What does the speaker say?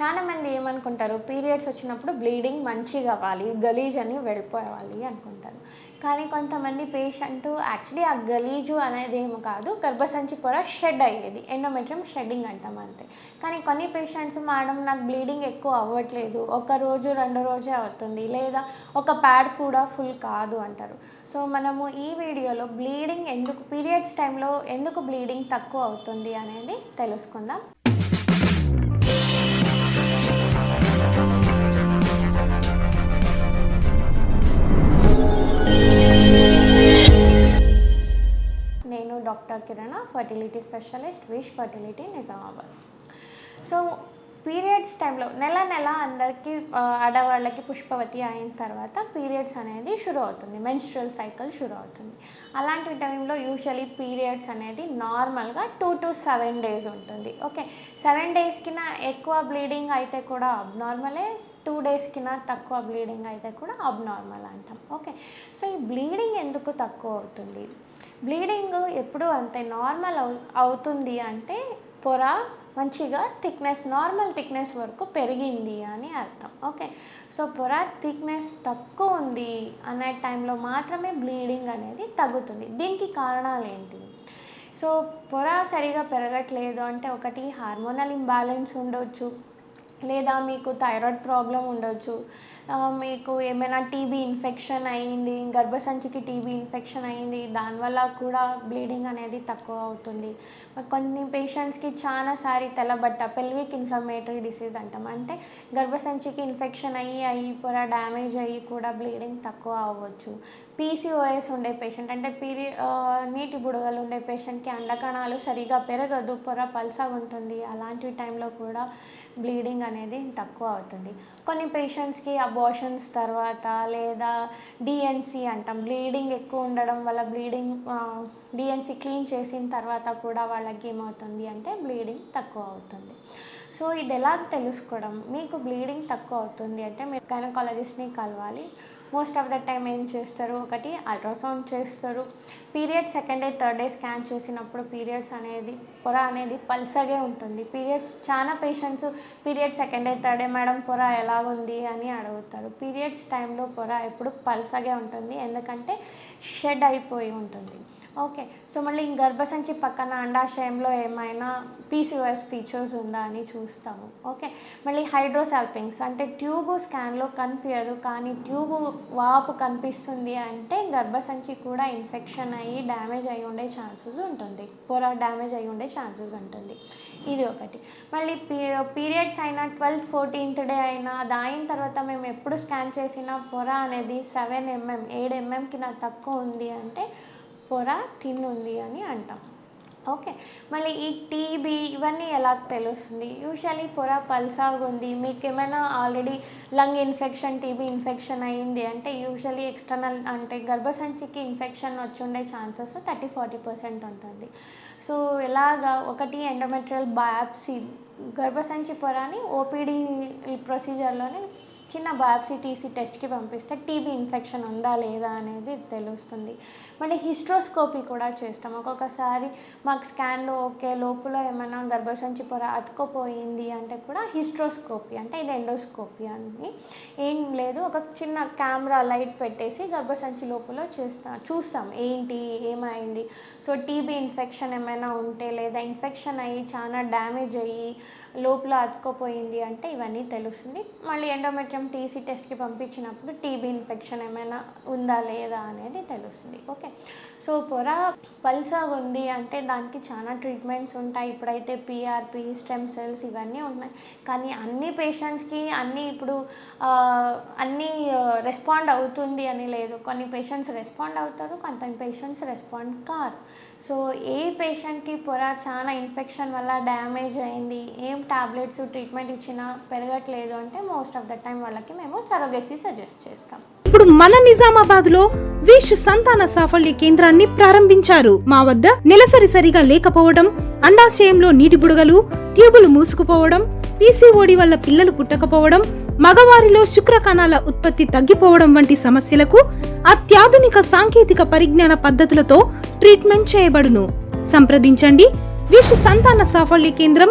చాలా మంది ఏమనుకుంటారు? పీరియడ్స్ వచ్చినప్పుడు బ్లీడింగ్ మంచిగా అవ్వాలి గలీజ్ అని వెళ్ళిపోవాలి అనుకుంటారు. కానీ కొంతమంది పేషెంట్ యాక్చువల్లీ ఆ గలీజు అనేది ఏమో కాదు గర్భసంచి పొర షెడ్ అయ్యేది ఎండోమెట్రియం షెడ్డింగ్ అంటాం అంతే. కానీ కొన్ని పేషెంట్స్ మేడం నాకు బ్లీడింగ్ ఎక్కువ అవ్వట్లేదు ఒక రోజు రెండు రోజే అవుతుంది లేదా ఒక ప్యాడ్ కూడా ఫుల్ కాదు అంటారు. సో మనము ఈ వీడియోలో బ్లీడింగ్ ఎందుకు పీరియడ్స్ టైంలో ఎందుకు బ్లీడింగ్ తక్కువ అవుతుంది అనేది తెలుసుకుందాం. Doctor Kirana fertility specialist Wish fertility Nizamabad so periods టైంలో నెల నెల అందరికీ ఆడవాళ్ళకి పుష్పవతి అయిన తర్వాత పీరియడ్స్ అనేది షురూ అవుతుంది. మెన్స్ట్రల్ సైకిల్ షురు అవుతుంది. అలాంటి టైంలో యూజువలీ పీరియడ్స్ అనేది నార్మల్గా టూ టు సెవెన్ డేస్ ఉంటుంది. ఓకే సెవెన్ డేస్కి ఎక్కువ బ్లీడింగ్ అయితే కూడా అబ్నార్మలే టూ డేస్కి తక్కువ బ్లీడింగ్ అయితే కూడా అబ్నార్మల్ అంటాం. ఓకే సో ఈ బ్లీడింగ్ ఎందుకు తక్కువ అవుతుంది? బ్లీడింగ్ ఎప్పుడు అంతే నార్మల్ అవు అవుతుంది అంటే పొర మంచిగా థిక్నెస్ నార్మల్ థిక్నెస్ వరకు పెరిగింది అని అర్థం. ఓకే. సో పొర థిక్నెస్ తక్కువ ఉంది అనే టైంలో మాత్రమే బ్లీడింగ్ అనేది తగ్గుతుంది. దీనికి కారణాలు ఏంటి? సో పొర సరిగా పెరగట్లేదు అంటే ఒకటి హార్మోనల్ ఇంబ్యాలెన్స్ ఉండొచ్చు. లేదా మీకు థైరాయిడ్ ప్రాబ్లం ఉండొచ్చు. మీకు ఏమైనా టీబీ ఇన్ఫెక్షన్ అయ్యింది గర్భసంచికి టీబీ ఇన్ఫెక్షన్ అయ్యింది దానివల్ల కూడా బ్లీడింగ్ అనేది తక్కువ అవుతుంది. కొన్ని పేషెంట్స్కి చాలాసారి తెల్లబట్ట పెల్విక్ ఇన్ఫ్లమేటరీ డిసీజ్ అంటాం. అంటే గర్భసంచికి ఇన్ఫెక్షన్ అయ్యి అయ్యి పొర డ్యామేజ్ అయ్యి కూడా బ్లీడింగ్ తక్కువ అవ్వచ్చు. పీసీఓఎస్ ఉండే పేషెంట్ అంటే పీరి నీటి బుడగలు ఉండే పేషెంట్కి అండకణాలు సరిగా పెరగదు పొర పల్సగా ఉంటుంది. అలాంటి టైంలో కూడా బ్లీడింగ్ అనేది తక్కువ అవుతుంది. కొన్ని పేషెంట్స్కి అబోషన్స్ తర్వాత లేదా డిఎన్సి అంటాం. బ్లీడింగ్ ఎక్కువ ఉండడం వల్ల బ్లీడింగ్ డిఎన్సి క్లీన్ చేసిన తర్వాత కూడా వాళ్ళకి ఏమవుతుంది అంటే బ్లీడింగ్ తక్కువ అవుతుంది. సో ఇది ఎలా తెలుసుకోవడం? మీకు బ్లీడింగ్ తక్కువ అవుతుంది అంటే మీరు గైనకాలజిస్ట్ని కలవాలి. మోస్ట్ ఆఫ్ ద టైం ఏం చేస్తారు? ఒకటి అల్ట్రాసౌండ్ చేస్తారు. Period second day third day scan చేసినప్పుడు పీరియడ్స్ అనేది పొర అనేది పల్సగే ఉంటుంది. పీరియడ్స్ చాలా patients period second day third day madam పొర ఎలాగుంది? అని అడుగుతారు. పీరియడ్స్ టైంలో పొర ఎప్పుడు పల్సగే ఉంటుంది. ఎందుకంటే షెడ్ అయిపోయి ఉంటుంది. ఓకే సో మళ్ళీ గర్భసంచి పక్కన అండాశయంలో ఏమైనా పీసీఓఎస్ ఫీచర్స్ ఉందా అని చూస్తాము. ఓకే మళ్ళీ హైడ్రోసాల్పింగ్స్ అంటే ట్యూబ్ స్కాన్లో కనిపించదు కానీ ట్యూబ్ వాపు కనిపిస్తుంది అంటే గర్భసంచి కూడా ఇన్ఫెక్షన్ అయ్యి డ్యామేజ్ అయి ఉండే ఛాన్సెస్ ఉంటుంది. పొర డ్యామేజ్ అయి ఉండే ఛాన్సెస్ ఉంటుంది. ఇది ఒకటి. మళ్ళీ పీ పీరియడ్స్ అయినా ట్వెల్త్ ఫోర్టీన్త్ డే అయినా దాని తర్వాత మేము ఎప్పుడు స్కాన్ చేసినా పొర అనేది సెవెన్ ఎంఎం ఏడు ఎంఎంకి నాకు తక్కువ ఉంది అంటే పొర తిన్ ఉంది అని అంటాం. ఓకే. మళ్ళీ ఈ టీబీ ఇవన్నీ ఎలా తెలుస్తుంది? యూజువలీ పొర పల్సాగా ఉంది మీకు ఏమైనా already lung infection TB infection అయ్యింది అంటే యూజువలీ ఎక్స్టర్నల్ అంటే గర్భసంచికి ఇన్ఫెక్షన్ వచ్చి ఉండే ఛాన్సెస్ థర్టీ ఫార్టీ పర్సెంట్ ఉంటుంది. సో ఎలాగా ఒకటి ఎండోమెట్రియల్ బయాప్సీ గర్భసంచి పొరని ఓపీడీ ప్రొసీజర్లోనే చిన్న బయాప్సీ తీసి టెస్ట్కి పంపిస్తే టీబీ ఇన్ఫెక్షన్ ఉందా లేదా అనేది తెలుస్తుంది. మళ్ళీ హిస్ట్రోస్కోపీ కూడా చేస్తాం. ఒక్కొక్కసారి మాకు స్కాన్లో ఓకే లోపల ఏమైనా గర్భసంచి పొర అతుకుపోయింది అంటే కూడా హిస్ట్రోస్కోపీ అంటే ఇది ఎండోస్కోపీ అని. ఏం లేదు ఒక చిన్న కెమెరా లైట్ పెట్టేసి గర్భసంచి లోపల చేస్తాం చూస్తాం ఏంటి ఏమైంది. సో టీబీ ఇన్ఫెక్షన్ ఏమైనా ఉంటే లేదా ఇన్ఫెక్షన్ అయ్యి చాలా డ్యామేజ్ అయ్యి లోపల అతుక్కుపోయింది అంటే ఇవన్నీ తెలుస్తుంది. మళ్ళీ ఎండోమెట్రియం టీసీ టెస్ట్కి పంపించినప్పుడు టీబీ ఇన్ఫెక్షన్ ఏమైనా ఉందా లేదా అనేది తెలుస్తుంది. ఓకే. సో పొర పల్సగా ఉంది అంటే దానికి చాలా ట్రీట్మెంట్స్ ఉంటాయి. ఇప్పుడైతే పిఆర్పి స్టెమ్ సెల్స్ ఇవన్నీ ఉన్నాయి. కానీ అన్ని పేషెంట్స్కి అన్నీ ఇప్పుడు అన్నీ రెస్పాండ్ అవుతుంది అని లేదు. కొన్ని పేషెంట్స్ రెస్పాండ్ అవుతారు కొంత పేషెంట్స్ రెస్పాండ్ కారు. సో ఏ పేషెంట్కి పొర చాలా ఇన్ఫెక్షన్ వల్ల డ్యామేజ్ అయింది ఏం టాబ్లెట్స్ ట్రీట్మెంట్ ఇచ్చినా పెరగట్లేదు అంటే మోస్ట్ ఆఫ్ ద టైం వాళ్ళకి మేము సరోగసీ సజెస్ట్ చేస్తాం. ఇప్పుడు మన నిజామాబాద్లో విష్ సంతాన సాఫల్య కేంద్రాన్ని ప్రారంభించారు. మా వద్ద నెలసరి సరిగా లేకపోవడం అండాశయంలో నీటి బుడగలు ట్యూబులు మూసుకుపోవడం పీసీఓడి వల్ల పిల్లలు పుట్టకపోవడం మగవారిలో శుక్ర కణాల ఉత్పత్తి తగ్గిపోవడం వంటి సమస్యలకు అత్యాధునిక సాంకేతిక పరిజ్ఞాన పద్ధతులతో ట్రీట్మెంట్ చేయబడును. సంప్రదించండి. విష్ సంతాన సాఫల్య కేంద్రం